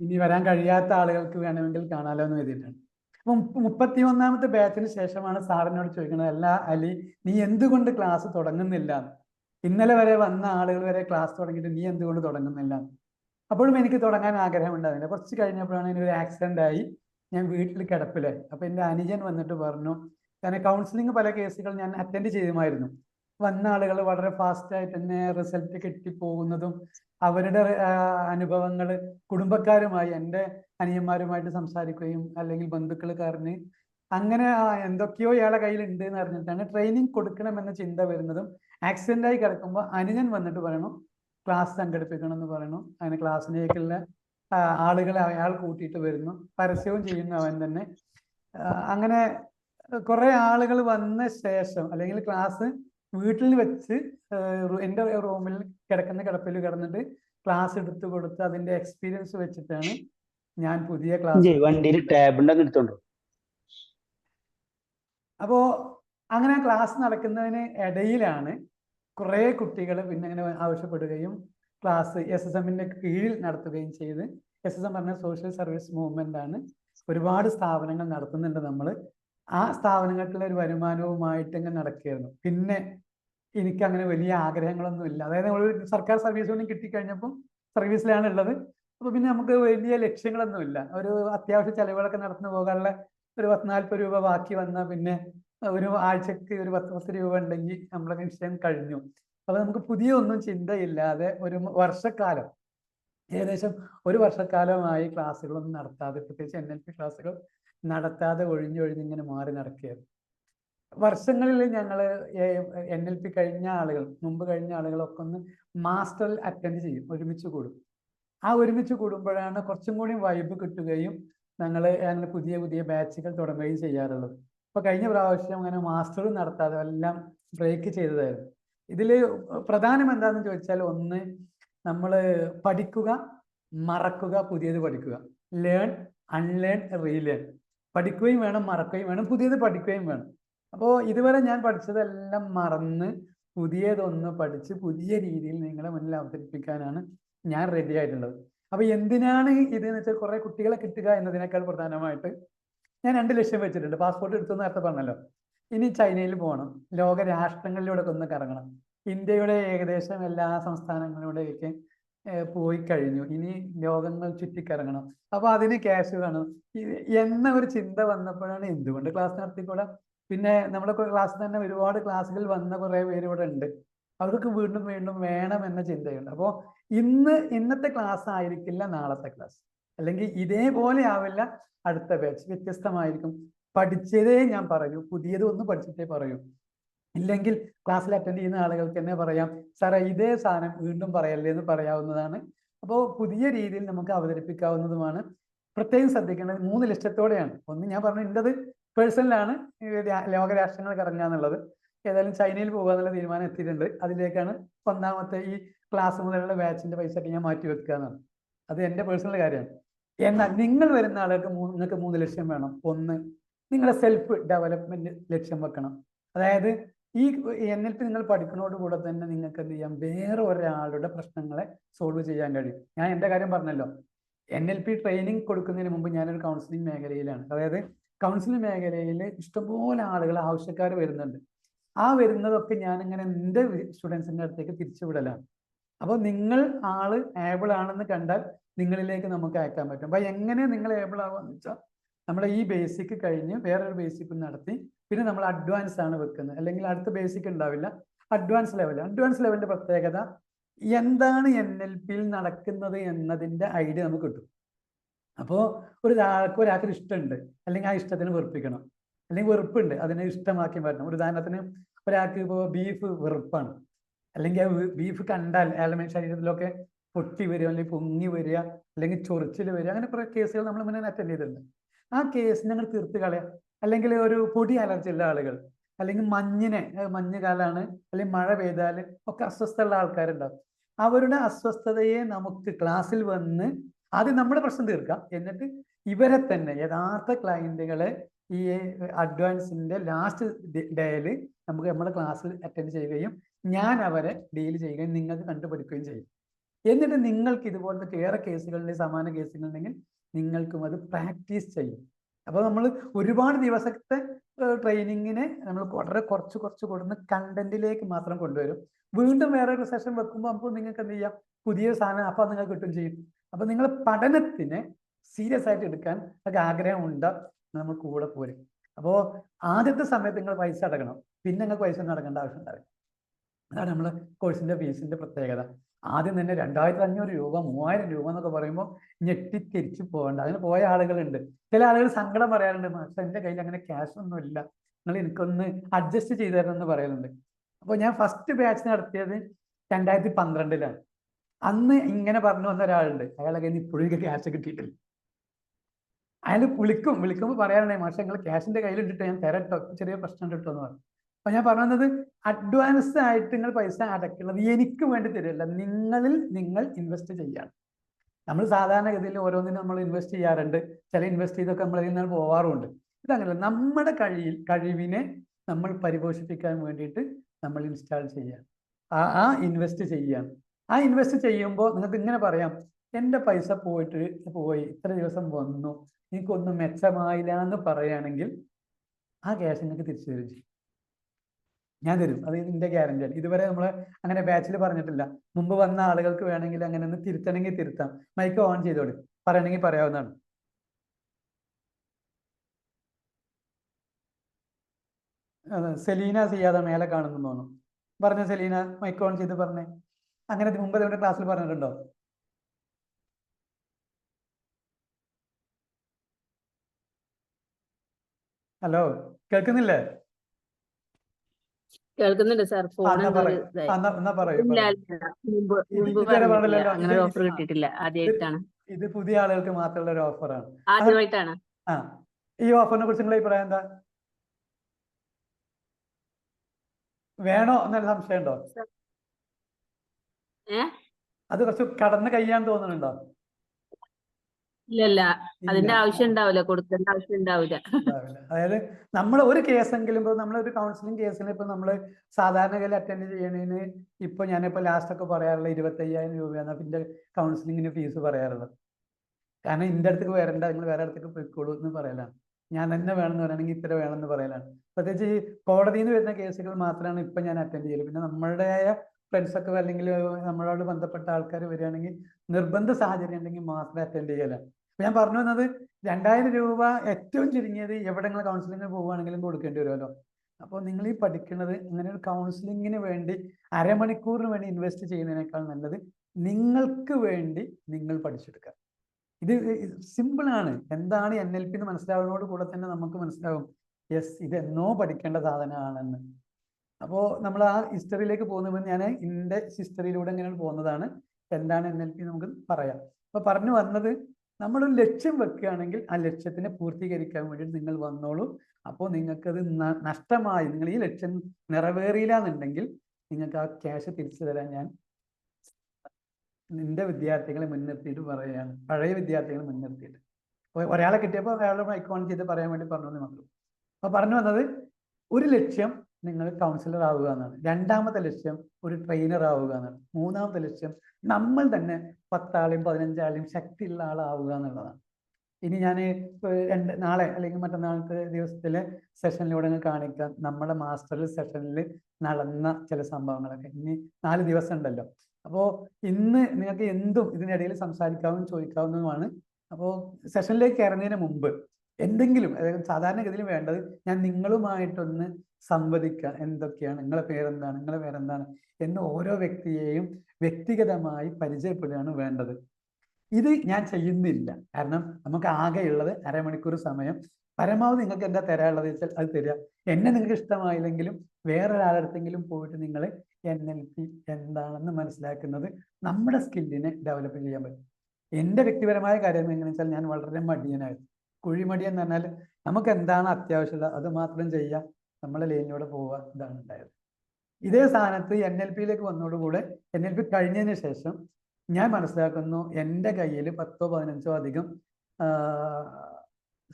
ഇനി വരാൻ കഴിയാത്ത ആളുകൾക്ക് വേണമെങ്കിൽ കാണാലോ എന്ന് എഴുതിയിട്ടുണ്ട്. അപ്പൊ മുപ്പത്തി ഒന്നാമത്തെ ബാച്ചിന് ശേഷമാണ് സാറിനോട് ചോദിക്കുന്നത് അല്ല അലി നീ എന്തുകൊണ്ട് ക്ലാസ് തുടങ്ങുന്നില്ല? ഇന്നലെ വരെ വന്ന ആളുകൾ വരെ ക്ലാസ് തുടങ്ങിയിട്ട് നീ എന്തുകൊണ്ട് തുടങ്ങുന്നില്ല? അപ്പോഴും എനിക്ക് തുടങ്ങാൻ ആഗ്രഹമുണ്ടായിരുന്നില്ല കുറച്ച് കഴിഞ്ഞപ്പോഴാണ് എനിക്ക് ഒരു ആക്സിഡന്റ് ആയി. ഞാൻ വീട്ടിൽ കിടപ്പിലായി. അപ്പൊ എന്റെ അനുജൻ വന്നിട്ട് പറഞ്ഞു കാരണം കൗൺസിലിംഗ് പല കേസുകൾ ഞാൻ അറ്റൻഡ് ചെയ്യുമായിരുന്നു. വന്ന ആളുകൾ വളരെ ഫാസ്റ്റ് ആയിട്ട് തന്നെ റിസൾട്ട് കിട്ടിപ്പോകുന്നതും അവരുടെ അനുഭവങ്ങൾ കുടുംബക്കാരുമായി എന്റെ അനിയന്മാരുമായിട്ട് സംസാരിക്കുകയും അല്ലെങ്കിൽ ബന്ധുക്കൾ കാരന് അങ്ങനെ എന്തൊക്കെയോ ഇയാളെ കയ്യിൽ ഉണ്ട് എന്ന് അറിഞ്ഞിട്ടാണ് ട്രെയിനിങ് കൊടുക്കണമെന്ന ചിന്ത വരുന്നതും ആക്സിഡന്റ് ആയി കിടക്കുമ്പോൾ അനുജൻ വന്നിട്ട് പറയണം ക്ലാസ് സംഘടിപ്പിക്കണം എന്ന് പറയണം. അങ്ങനെ ക്ലാസ്സിലേക്കുള്ള ആളുകളെ അയാൾ കൂട്ടിയിട്ട് വരുന്നു പരസ്യവും ചെയ്യുന്നു അവൻ തന്നെ. അങ്ങനെ കുറെ ആളുകൾ വന്ന ശേഷം അല്ലെങ്കിൽ ക്ലാസ് വീട്ടിൽ വെച്ച് എന്റെ റൂമിൽ കിടക്കുന്ന കിടപ്പിൽ കിടന്നിട്ട് ക്ലാസ് എടുത്തു കൊടുത്ത് അതിന്റെ എക്സ്പീരിയൻസ് വെച്ചിട്ടാണ് ഞാൻ പുതിയ ക്ലാസ് വണ്ടിയിൽ ടാബ് ഉണ്ടെന്ന് എടുത്തോണ്ടോ? അപ്പോ അങ്ങനെ ക്ലാസ് നടക്കുന്നതിന് ഇടയിലാണ് കുറെ കുട്ടികൾ പിന്നെ അങ്ങനെ ആവശ്യപ്പെടുകയും ക്ലാസ് എസ് എസ് എമ്മിന്റെ കീഴിൽ നടത്തുകയും ചെയ്ത്. എസ് എസ് എം പറഞ്ഞ സോഷ്യൽ സർവീസ് മൂവ്മെന്റ് ആണ്. ഒരുപാട് സ്ഥാപനങ്ങൾ നടത്തുന്നുണ്ട് നമ്മൾ ആ സ്ഥാപനങ്ങൾക്കുള്ള ഒരു വരുമാനവുമായിട്ട് ഇങ്ങനെ നടക്കുകയായിരുന്നു. പിന്നെ എനിക്ക് അങ്ങനെ വലിയ ആഗ്രഹങ്ങളൊന്നും ഇല്ല. അതായത് നമ്മൾ സർക്കാർ സർവീസ് ഒന്നും കിട്ടിക്കഴിഞ്ഞപ്പോൾ സർവീസിലാണ് ഉള്ളത്. അപ്പൊ പിന്നെ നമുക്ക് വലിയ ലക്ഷ്യങ്ങളൊന്നും ഇല്ല. ഒരു അത്യാവശ്യ ചെലവുകളൊക്കെ നടന്നു പോകാനുള്ള ഒരു പത്ത് നാൽപ്പത് രൂപ ബാക്കി വന്നാൽ പിന്നെ ഒരു ആഴ്ചക്ക് ഒരു പത്ത് പത്ത് രൂപ ഉണ്ടെങ്കിൽ നമ്മളെ നിശ്ചയം കഴിഞ്ഞു. അപ്പൊ നമുക്ക് പുതിയ ഒന്നും ചിന്തയില്ലാതെ ഒരു വർഷക്കാലം ഏകദേശം ഒരു വർഷക്കാലമായി ക്ലാസ്സുകളൊന്നും നടത്താതെ പ്രത്യേകിച്ച് എൻ എൽ പി ക്ലാസ്സുകൾ നടത്താതെ ഒഴിഞ്ഞൊഴിഞ്ഞ് ഇങ്ങനെ മാറി നടക്കുകയായിരുന്നു വർഷങ്ങളിൽ ഞങ്ങൾ എൻ എൽ പി കഴിഞ്ഞ ആളുകൾ മുമ്പ് കഴിഞ്ഞ ആളുകളൊക്കെ ഒന്ന് മാസ്റ്ററിൽ അറ്റൻഡ് ചെയ്യും ഒരുമിച്ച് കൂടും. ആ ഒരുമിച്ച് കൂടുമ്പോഴാണ് കുറച്ചും കൂടി വൈബ് കിട്ടുകയും ഞങ്ങൾ അങ്ങനെ പുതിയ പുതിയ ബാച്ചുകൾ തുടങ്ങുകയും ചെയ്യാറുള്ളത്. ഇപ്പൊ കഴിഞ്ഞ പ്രാവശ്യം അങ്ങനെ മാസ്റ്ററും നടത്താതെ എല്ലാം ബ്രേക്ക് ചെയ്തതായിരുന്നു. ഇതിൽ പ്രധാനം എന്താണെന്ന് ചോദിച്ചാൽ ഒന്ന് നമ്മൾ പഠിക്കുക മറക്കുക പുതിയത് പഠിക്കുക. ലേൺ അൺലേൺ റീലേൺ പഠിക്കുകയും വേണം മറക്കുകയും വേണം പുതിയത് പഠിക്കുകയും വേണം. അപ്പോൾ ഇതുവരെ ഞാൻ പഠിച്ചതെല്ലാം മറന്ന് പുതിയതൊന്ന് പഠിച്ച് പുതിയ രീതിയിൽ നിങ്ങളെ മുന്നിൽ അവതരിപ്പിക്കാനാണ് ഞാൻ റെഡി ആയിട്ടുള്ളത്. അപ്പൊ എന്തിനാണ് ഇത് എന്ന് വെച്ചാൽ കുറെ കുട്ടികളെ കിട്ടുക എന്നതിനേക്കാൾ പ്രധാനമായിട്ട് ഞാൻ രണ്ട് ലക്ഷ്യം വെച്ചിട്ടുണ്ട്. പാസ്പോർട്ട് എടുത്തു നേരത്തെ പറഞ്ഞല്ലോ. ഇനി ചൈനയിൽ പോകണം. ലോക രാഷ്ട്രങ്ങളിലൂടെ ഒന്ന് കറങ്ങണം. ഇന്ത്യയുടെ ഏകദേശം എല്ലാ സംസ്ഥാനങ്ങളിലൂടെയൊക്കെ പോയി കഴിഞ്ഞു. ഇനി ലോകങ്ങൾ ചുറ്റിക്കറങ്ങണം. അപ്പൊ അതിന് ക്യാഷ് വേണം. എന്ന ഒരു ചിന്ത വന്നപ്പോഴാണ് എന്തുകൊണ്ട് ക്ലാസ് നടത്തിക്കൂടാ? പിന്നെ നമ്മുടെ ക്ലാസ് തന്നെ ഒരുപാട് ക്ലാസ്സുകൾ വന്ന കുറെ പേര് ഇവിടെ ഉണ്ട്. അവർക്ക് വീണ്ടും വീണ്ടും വേണം എന്ന ചിന്തയുണ്ട്. അപ്പോൾ ഇന്ന് ഇന്നത്തെ ക്ലാസ് ആയിരിക്കില്ല നാളത്തെ ക്ലാസ് അല്ലെങ്കിൽ ഇതേപോലെ ആവില്ല അടുത്ത ബാച്ച് വ്യത്യസ്തമായിരിക്കും. പഠിച്ചതേ ഞാൻ പറയൂ. പുതിയത് ഒന്ന് പഠിച്ചിട്ടേ പറയൂ. ഇല്ലെങ്കിൽ ക്ലാസ്സിൽ അറ്റൻഡ് ചെയ്യുന്ന ആളുകൾക്ക് തന്നെ പറയാം സാറേ ഇതേ സാധനം വീണ്ടും പറയല്ലേ എന്ന് പറയാവുന്നതാണ്. അപ്പോൾ പുതിയ രീതിയിൽ നമുക്ക് അവതരിപ്പിക്കാവുന്നതുമാണ്. പ്രത്യേകം ശ്രദ്ധിക്കേണ്ടത് മൂന്ന് ലക്ഷ്യത്തോടെയാണ്. ഒന്ന് ഞാൻ പറഞ്ഞു എന്റെത് പേഴ്സണലാണ് ലോകരാഷ്ട്രങ്ങൾ കറങ്ങുക എന്നുള്ളത് ഏതായാലും ചൈനയിൽ പോകുക എന്നുള്ള തീരുമാനം എത്തിയിട്ടുണ്ട്. അതിലേക്കാണ് ഒന്നാമത്തെ ഈ ക്ലാസ് മുതലുള്ള ബാച്ചിന്റെ പൈസ ഒക്കെ ഞാൻ മാറ്റി വെക്കുക എന്നാണ് അത് എന്റെ പേഴ്സണൽ കാര്യമാണ്. എന്നാൽ നിങ്ങൾ വരുന്ന ആളുകൾക്ക് നിങ്ങൾക്ക് മൂന്ന് ലക്ഷ്യം വേണം. ഒന്ന് നിങ്ങളുടെ സെൽഫ് ഡെവലപ്മെന്റ് ലക്ഷ്യം വെക്കണം. അതായത് ഈ എൻ എൽ പി നിങ്ങൾ പഠിക്കുന്നതോട് കൂടെ തന്നെ നിങ്ങൾക്ക് എന്ത് ചെയ്യാം? വേറെ ഒരാളുടെ പ്രശ്നങ്ങളെ സോൾവ് ചെയ്യാൻ കഴിയും. ഞാൻ എന്റെ കാര്യം പറഞ്ഞല്ലോ. എൻ എൽ പി ട്രെയിനിങ് കൊടുക്കുന്നതിന് മുമ്പ് ഞാനൊരു കൗൺസിലിംഗ് മേഖലയിലാണ്. അതായത് കൗൺസിലിംഗ് മേഖലയിൽ ഇഷ്ടംപോലെ ആളുകൾ ആവശ്യക്കാർ വരുന്നുണ്ട്. ആ വരുന്നതൊക്കെ ഞാനിങ്ങനെ എന്റെ സ്റ്റുഡൻസിന്റെ അടുത്തേക്ക് തിരിച്ചുവിടലാണ്. അപ്പോൾ നിങ്ങൾ ആൾ ഏബിൾ ആണെന്ന് കണ്ടാൽ നിങ്ങളിലേക്ക് നമുക്ക് അയക്കാൻ പറ്റും. അപ്പൊ എങ്ങനെ നിങ്ങൾ ഏബിൾ എന്ന് വെച്ചാൽ നമ്മൾ ഈ ബേസിക് കഴിഞ്ഞ് വേറൊരു ബേസിക് നടത്തി പിന്നെ നമ്മൾ അഡ്വാൻസ് ആണ് വെക്കുന്നത്. അല്ലെങ്കിൽ അടുത്ത ബേസിക് ഉണ്ടാവില്ല. അഡ്വാൻസ് ലെവൽ അഡ്വാൻസ് ലെവലിന്റെ പ്രത്യേകത എന്താണ് എൻ എൽ പിയിൽ നടക്കുന്നത് എന്നതിന്റെ ഐഡിയ നമുക്ക് കിട്ടും. അപ്പോൾ ഒരാൾക്ക് ഒരാൾക്ക് ഇഷ്ടമുണ്ട്. അല്ലെങ്കിൽ ആ ഇഷ്ടത്തിന് വെറുപ്പിക്കണം. അല്ലെങ്കിൽ വെറുപ്പുണ്ട്. അതിനെ ഇഷ്ടമാക്കി വരണം ഒരു ഉദാഹരണത്തിന് ഒരാൾക്ക് ഇപ്പോൾ ബീഫ് വെറുപ്പാണ്. അല്ലെങ്കിൽ ബീഫ് കണ്ടാൽ അയാളുടെ ശരീരത്തിലൊക്കെ പൊട്ടി വരിക അല്ലെങ്കിൽ പൊങ്ങി വരിക അല്ലെങ്കിൽ ചൊറിച്ചിൽ വരിക അങ്ങനെ കുറെ കേസുകൾ നമ്മൾ മുന്നേ അറ്റൻഡ് ചെയ്തിട്ടുണ്ട്. ആ കേസ് ഞങ്ങൾ തീർത്ത് കളയാം. അല്ലെങ്കിൽ ഒരു പൊടി അലർജി ഉള്ള ആളുകൾ അല്ലെങ്കിൽ മഞ്ഞിനെ ഏഹ് മഞ്ഞ് കാലാണ് അല്ലെങ്കിൽ മഴ പെയ്താൽ ഒക്കെ അസ്വസ്ഥയുള്ള ആൾക്കാരുണ്ടാവും. അവരുടെ അസ്വസ്ഥതയെ നമുക്ക് ക്ലാസ്സിൽ വന്ന് ആദ്യം നമ്മുടെ പ്രശ്നം തീർക്കാം. എന്നിട്ട് ഇവരെ തന്നെ യഥാർത്ഥ ക്ലയന്റുകളെ ഈ അഡ്വാൻസിന്റെ ലാസ്റ്റ് ഡേയിൽ നമുക്ക് നമ്മുടെ ക്ലാസ്സിൽ അറ്റൻഡ് ചെയ്യുകയും ഞാൻ അവരെ ഡീൽ ചെയ്യുകയും നിങ്ങൾക്ക് കണ്ടുപിടിക്കുകയും ചെയ്യും. എന്നിട്ട് നിങ്ങൾക്ക് ഇതുപോലത്തെ വേറെ കേസുകളിൽ സമാന കേസുകളുണ്ടെങ്കിൽ നിങ്ങൾക്കും അത് പ്രാക്ടീസ് ചെയ്യും. അപ്പോൾ നമ്മൾ ഒരുപാട് ദിവസത്തെ ട്രെയിനിങ്ങിനെ നമ്മൾ വളരെ കുറച്ച് കുറച്ച് കൊടുന്ന് കണ്ടന്റിലേക്ക് മാത്രം കൊണ്ടുവരും. വീണ്ടും വേറെ ഒരു സെഷൻ വെക്കുമ്പോൾ നമുക്ക് നിങ്ങൾക്ക് എന്ത് ചെയ്യാം? പുതിയ സാധനം അപ്പോൾ നിങ്ങൾക്ക് കിട്ടും ചെയ്യും. അപ്പൊ നിങ്ങൾ പഠനത്തിനെ സീരിയസ് ആയിട്ട് എടുക്കാൻ ഒക്കെ ആഗ്രഹമുണ്ട് നമ്മൾ കൂടെ പോരും. അപ്പോൾ ആദ്യത്തെ സമയത്ത് നിങ്ങൾ പൈസ അടക്കണം. പിന്നെ നിങ്ങൾക്ക് പൈസ ഒന്നും അടക്കേണ്ട ആവശ്യം ഉണ്ടാവില്ല. അതാണ് നമ്മൾ കോഴ്സിന്റെ ഫീസിന്റെ പ്രത്യേകത. ആദ്യം തന്നെ രണ്ടായിരത്തി അഞ്ഞൂറ് രൂപ മൂവായിരം രൂപ എന്നൊക്കെ പറയുമ്പോൾ ഞെട്ടിത്തിരിച്ച് പോകണ്ട. അതിന് പോയ ആളുകളുണ്ട്. ചില ആളുകൾ സങ്കടം പറയാറുണ്ട് മാസ്റ്റർ എന്റെ കയ്യിൽ അങ്ങനെ ക്യാഷ് ഒന്നും ഇല്ല. നിങ്ങൾ എനിക്കൊന്ന് അഡ്ജസ്റ്റ് ചെയ്തു തരണം എന്ന് പറയുന്നുണ്ട്. അപ്പോൾ ഞാൻ ഫസ്റ്റ് ബാച്ച് നടത്തിയത് രണ്ടായിരത്തി പന്ത്രണ്ടിലാണ് അന്ന് ഇങ്ങനെ പറഞ്ഞു വന്ന ഒരാളുണ്ട്. അയാളെ കയ്യിൽ ഇപ്പോഴേക്ക് ക്യാഷ് കിട്ടിയിട്ടില്ല. അയാൾ വിളിക്കും. വിളിക്കുമ്പോൾ പറയാറുണ്ട് മാഷെ നിങ്ങൾ ക്യാഷിന്റെ കയ്യിലിട്ടിട്ട് ഞാൻ തരട്ടോ ചെറിയ പ്രശ്നം എന്ന് പറഞ്ഞു. അപ്പൊ ഞാൻ പറഞ്ഞത് അഡ്വാൻസ് ആയിട്ട് നിങ്ങൾ പൈസ അടയ്ക്കുന്നത് എനിക്ക് വേണ്ടി തരില്ല നിങ്ങളിൽ നിങ്ങൾ ഇൻവെസ്റ്റ് ചെയ്യാണ്. നമ്മൾ സാധാരണഗതിയിൽ ഓരോന്നിനും നമ്മൾ ഇൻവെസ്റ്റ് ചെയ്യാറുണ്ട്. ചില ഇൻവെസ്റ്റ് ചെയ്തൊക്കെ നമ്മളിൽ നിന്ന് പോവാറുണ്ട് ഇതങ്ങനെയല്ല നമ്മുടെ കഴിയിൽ കഴിവിനെ നമ്മൾ പരിപോഷിപ്പിക്കാൻ വേണ്ടിയിട്ട് നമ്മൾ ഇൻസ്റ്റാൾ ചെയ്യുക ആ ആ ഇൻവെസ്റ്റ് ചെയ്യാൻ ആ ഇൻവെസ്റ്റ് ചെയ്യുമ്പോൾ നിങ്ങൾക്ക് ഇങ്ങനെ പറയാം. എന്റെ പൈസ പോയിട്ട് പോയി. ഇത്ര ദിവസം വന്നു. എനിക്കൊന്നും മെച്ചമായില്ല എന്ന് പറയുകയാണെങ്കിൽ ആ ക്യാഷ് നിങ്ങൾക്ക് തിരിച്ചു തരും ഞാൻ തരും. അത് എന്റെ ഗ്യാരണ്ടിയാണ് ഇതുവരെ നമ്മൾ അങ്ങനെ ബാച്ചിൽ പറഞ്ഞിട്ടില്ല. മുമ്പ് വന്ന ആളുകൾക്ക് വേണമെങ്കിൽ അങ്ങനെ ഒന്ന് തിരുത്തണമെങ്കിൽ തിരുത്താം. മൈക്ക് ഓൺ ചെയ്തോളൂ. പറയണമെങ്കിൽ പറയാവുന്നതാണ്. സെലീന സിയാദ മേലെ കാണുന്നു തോന്നുന്നു. പറഞ്ഞ സെലീന മൈക്ക് ഓൺ ചെയ്ത് പറഞ്ഞേ. അങ്ങനെ മുമ്പ് നമ്മുടെ ക്ലാസ്സിൽ പറഞ്ഞിട്ടുണ്ടോ? ഹലോ കേൾക്കുന്നില്ലേ? കേൾക്കുന്നുണ്ട് സാർ. ഫോൺ അങ്ങനെ ഓഫർ. കിട്ടിയിട്ടില്ല. ആദ്യമായിട്ടാണ്. ഇത് പുതിയ ആളുകൾക്ക് മാത്രമുള്ള ഒരു ഓഫറാണ് ആദ്യമായിട്ടാണ്. ആ ഈ ഓഫറിനെ കുറിച്ച് നിങ്ങളെ അഭിപ്രായം എന്താ? വേണോ എന്നൊരു സംശയം ഉണ്ടോ ഏ? അത് കുറച്ച് കടന്ന് കഴിയാൻ തോന്നുന്നുണ്ടോ? ഇല്ല ഇല്ല ഇല്ല. അതിന്റെ ആവശ്യം ഉണ്ടാവില്ല. കൊടുക്കേണ്ട ആവശ്യം ഉണ്ടാവില്ല. അതായത് നമ്മൾ ഒരു കേസെങ്കിലും ഇപ്പൊ നമ്മൾ ഒരു കൗൺസിലിംഗ് കേസിന് ഇപ്പൊ നമ്മൾ സാധാരണഗതിയിൽ അറ്റൻഡ് ചെയ്യണതിന് ഇപ്പൊ ഞാനിപ്പോ ലാസ്റ്റ് ഒക്കെ പറയാറുള്ള ഇരുപത്തി അയ്യായിരം രൂപയാണ് പിന്നെ കൗൺസിലിങ്ങിന് ഫീസ് പറയാറുള്ളത്. കാരണം ഇന്റെ അടുത്തേക്ക് വരണ്ട. നിങ്ങൾ വേറെ അടുത്തേക്ക് പോയിക്കോളൂ എന്ന് പറയലാണ്. ഞാൻ തന്നെ വേണമെന്ന് പറയുകയാണെങ്കിൽ ഇത്ര വേണമെന്ന് പറയലാണ്. പ്രത്യേകിച്ച് ഈ കോടതിയിൽ നിന്ന് വരുന്ന കേസുകൾ മാത്രമാണ് ഇപ്പൊ ഞാൻ അറ്റൻഡ് ചെയ്യൽ. പിന്നെ നമ്മുടേതായ ഫ്രണ്ട്സ് ഒക്കെ അല്ലെങ്കിൽ നമ്മളോട് ബന്ധപ്പെട്ട ആൾക്കാർ വരികയാണെങ്കിൽ നിർബന്ധ സാഹചര്യം ഉണ്ടെങ്കിൽ മാത്രമേ അറ്റൻഡ് ചെയ്യലാണ് ഞാൻ പറഞ്ഞു വന്നത് രണ്ടായിരം രൂപ ഏറ്റവും ചുരുങ്ങിയത് എവിടെ നിങ്ങൾ കൗൺസിലിങ്ങിന് പോവുകയാണെങ്കിലും കൊടുക്കേണ്ടി വരുമല്ലോ. അപ്പോൾ നിങ്ങൾ ഈ പഠിക്കുന്നത് അങ്ങനെ ഒരു കൗൺസിലിങ്ങിന് വേണ്ടി അരമണിക്കൂറിന് വേണ്ടി ഇൻവെസ്റ്റ് ചെയ്യുന്നതിനേക്കാൾ നല്ലത് നിങ്ങൾക്ക് വേണ്ടി നിങ്ങൾ പഠിച്ചെടുക്കുക. ഇത് സിമ്പിൾ ആണ്. എന്താണ് എൻ എൽ പി എന്ന് മനസ്സിലാവുന്നതോട് കൂടെ തന്നെ നമുക്ക് മനസ്സിലാവും യെസ് ഇത് എന്നോ പഠിക്കേണ്ട സാധനമാണെന്ന്. അപ്പോൾ നമ്മൾ ആ ഹിസ്റ്ററിയിലേക്ക് പോകുന്നപ്പോൾ ഞാൻ എന്റെ ഹിസ്റ്ററിയിലൂടെ ഇങ്ങനെ പോകുന്നതാണ്. എന്താണ് എൻ എൽ പി നമുക്ക് പറയാം. അപ്പോൾ പറഞ്ഞു വന്നത് നമ്മളൊരു ലക്ഷ്യം വെക്കുകയാണെങ്കിൽ ആ ലക്ഷ്യത്തിനെ പൂർത്തീകരിക്കാൻ വേണ്ടി നിങ്ങൾ വന്നോളൂ. അപ്പോൾ നിങ്ങൾക്കത് നഷ്ടമായി നിങ്ങൾ ഈ ലക്ഷ്യം നിറവേറിയില്ല എന്നുണ്ടെങ്കിൽ നിങ്ങൾക്ക് ആ ക്യാഷ് തിരിച്ചു തരാൻ ഞാൻ നിന്റെ വിദ്യാർത്ഥികളെ മുൻനിർത്തിയിട്ട് പറയുകയാണ്. പഴയ വിദ്യാർത്ഥികളെ മുൻനിർത്തിയിട്ട്. ഒരാളെ കിട്ടിയപ്പോൾ അയാളുടെ മൈക്കോൺ ചെയ്ത് പറയാൻ വേണ്ടി പറഞ്ഞു എന്ന് മാത്രം. അപ്പോൾ പറഞ്ഞു വന്നത് ഒരു ലക്ഷ്യം നിങ്ങൾ കൗൺസിലർ ആവുക എന്നാണ്. രണ്ടാമത്തെ ലക്ഷ്യം ഒരു ട്രെയിനർ ആവുക എന്നാണ്. മൂന്നാമത്തെ ലക്ഷ്യം നമ്മൾ തന്നെ പത്താളെയും പതിനഞ്ചാളെയും ശക്തിയുള്ള ആളാവുക എന്നുള്ളതാണ്. ഇനി ഞാൻ രണ്ട് നാളെ അല്ലെങ്കിൽ മറ്റന്നാളത്തെ ദിവസത്തിലെ സെഷനിലൂടെ കാണിക്കാം. നമ്മുടെ മാസ്റ്റർ സെഷനിൽ നടന്ന ചില സംഭവങ്ങളൊക്കെ. ഇനി നാല് ദിവസം ഉണ്ടല്ലോ അപ്പോൾ ഇന്ന് നിങ്ങൾക്ക് എന്തും ഇതിനിടയിൽ സംസാരിക്കാവുന്ന ചോദിക്കാവുന്നതുമാണ്. അപ്പോൾ സെഷനിലേക്ക് ഇറങ്ങുന്നതിന് മുമ്പ് എന്തെങ്കിലും അതായത് സാധാരണഗതിയിൽ വേണ്ടത് ഞാൻ നിങ്ങളുമായിട്ടൊന്ന് സംവദിക്കുക. എന്തൊക്കെയാണ്? നിങ്ങളുടെ പേരെന്താണ്? നിങ്ങളെ പേരെന്താണ്? എന്ന് ഓരോ വ്യക്തിയെയും വ്യക്തിഗതമായി പരിചയപ്പെടുകയാണ് വേണ്ടത്. ഇത് ഞാൻ ചെയ്യുന്നില്ല. കാരണം നമുക്ക് ആകെയുള്ളത് അരമണിക്കൂർ സമയം. പരമാവധി നിങ്ങൾക്ക് എന്താ തരാനുള്ളത് വെച്ചാൽ അത് തരിക. എന്നെ നിങ്ങൾക്ക് ഇഷ്ടമായില്ലെങ്കിലും വേറൊരാളടുത്തെങ്കിലും പോയിട്ട് നിങ്ങൾ എൻ എൽ പി എന്താണെന്ന് മനസ്സിലാക്കുന്നത് നമ്മുടെ സ്കില്ലിനെ ഡെവലപ്പ് ചെയ്യാൻ പറ്റും. എന്റെ വ്യക്തിപരമായ കാര്യം എങ്ങനെയാണെന്ന് വെച്ചാൽ ഞാൻ വളരെ മടിയനായിരുന്നു. കുഴിമടിയൻ എന്ന് പറഞ്ഞാൽ നമുക്ക് എന്താണ് അത്യാവശ്യമുള്ളത്? അത് മാത്രം ചെയ്യുക നമ്മളെ ലൈനിലൂടെ പോവുക ഇതാണ് ഉണ്ടായത്. ഇതേ സ്ഥാനത്ത് എൻ എൽ പിയിലേക്ക് വന്നതോടുകൂടെ എൻ എൽ പി കഴിഞ്ഞതിന് ശേഷം ഞാൻ മനസ്സിലാക്കുന്നു എന്റെ കയ്യിൽ പത്തോ പതിനഞ്ചോ അധികം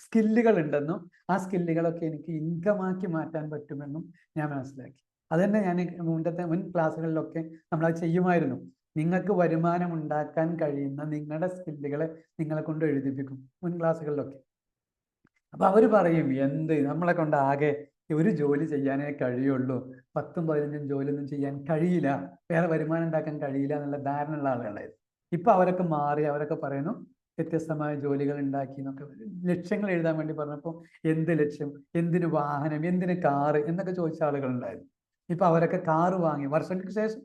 സ്കില്ലുകൾ ഉണ്ടെന്നും ആ സ്കില്ലുകളൊക്കെ എനിക്ക് ഇൻകമാക്കി മാറ്റാൻ പറ്റുമെന്നും ഞാൻ മനസ്സിലാക്കി. അത് തന്നെ ഞാൻ മുൻപത്തെ മുൻ ക്ലാസ്സുകളിലൊക്കെ നമ്മളത് ചെയ്യുമായിരുന്നു. നിങ്ങൾക്ക് വരുമാനം ഉണ്ടാക്കാൻ കഴിയുന്ന നിങ്ങളുടെ സ്കില്ലുകളെ നിങ്ങളെ കൊണ്ട് എഴുതിപ്പിക്കും മുൻ ക്ലാസ്സുകളിലൊക്കെ. അപ്പൊ അവർ പറയും എന്ത്? നമ്മളെ കൊണ്ട് ആകെ ഒരു ജോലി ചെയ്യാനേ കഴിയുള്ളൂ. പത്തും പതിനഞ്ചും ജോലിയൊന്നും ചെയ്യാൻ കഴിയില്ല. വേറെ വരുമാനം ഉണ്ടാക്കാൻ കഴിയില്ല എന്നുള്ള ധാരണ ഉള്ള ആളുകളായിരുന്നു ഇപ്പൊ അവരൊക്കെ മാറി അവരൊക്കെ പറയുന്നു വ്യത്യസ്തമായ ജോലികൾ ഉണ്ടാക്കി എന്നൊക്കെ ലക്ഷ്യങ്ങൾ എഴുതാൻ വേണ്ടി പറഞ്ഞപ്പോൾ എന്ത് ലക്ഷ്യം? എന്തിന് വാഹനം? എന്തിന് കാറ്? എന്നൊക്കെ ചോദിച്ച ആളുകളുണ്ടായിരുന്നു. ഇപ്പൊ അവരൊക്കെ കാറ് വാങ്ങി വർഷങ്ങൾക്ക് ശേഷം